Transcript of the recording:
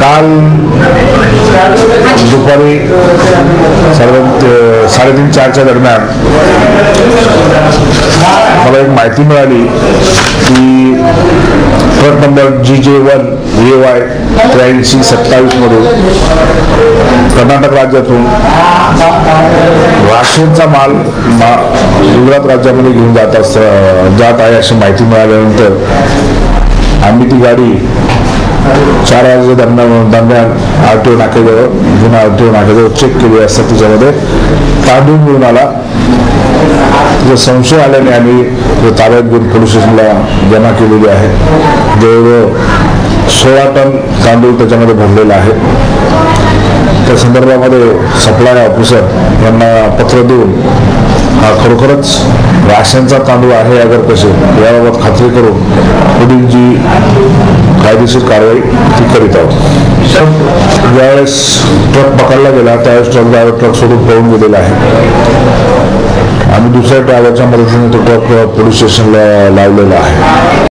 काल दुपारी साधारण साडेतीन चारच्या दरम्यान मला एक माहिती मिळाली की ट्रक नंबर जी जे वन ए वाय त्र्याऐंशी सत्तावीसमधून कर्नाटक राज्यातून राशनचा माल मा गुजरात राज्यामध्ये घेऊन जात असत जात आहे अशी माहिती मिळाल्यानंतर आम्ही ती गाडी चार वाजेच्या दरम्यान दरम्यान आर टी ओ नाक्याजवळ जुना आर टी ओ नाक्याजवळ चेक केली असता तिच्यामध्ये तांदूळ मिळून आला. जो संशय आल्याने आम्ही जो ताब्यात घेऊन पोलीस स्टेशनला जमा केलेली आहे. जवळजवळ सोळा टन तांदूळ त्याच्यामध्ये भरलेला आहे. त्या संदर्भामध्ये सप्लाय ऑफिसर यांना पत्र देऊन हा खरोखरच राशांचा तांदूळ आहे अगर कसे याबाबत खात्री करून पुढील जी कायदेशीर कारवाई ती करीत आहोत. ज्यावेळेस ट्रक पकडला गेला त्यावेळेस ट्रक ड्रायव्हर ट्रक सोडून पळून गेलेला आहे. आम्ही दुसऱ्या ड्रायव्हरच्या मदतीने तो ट्रक पोलीस स्टेशनला लावलेला आहे.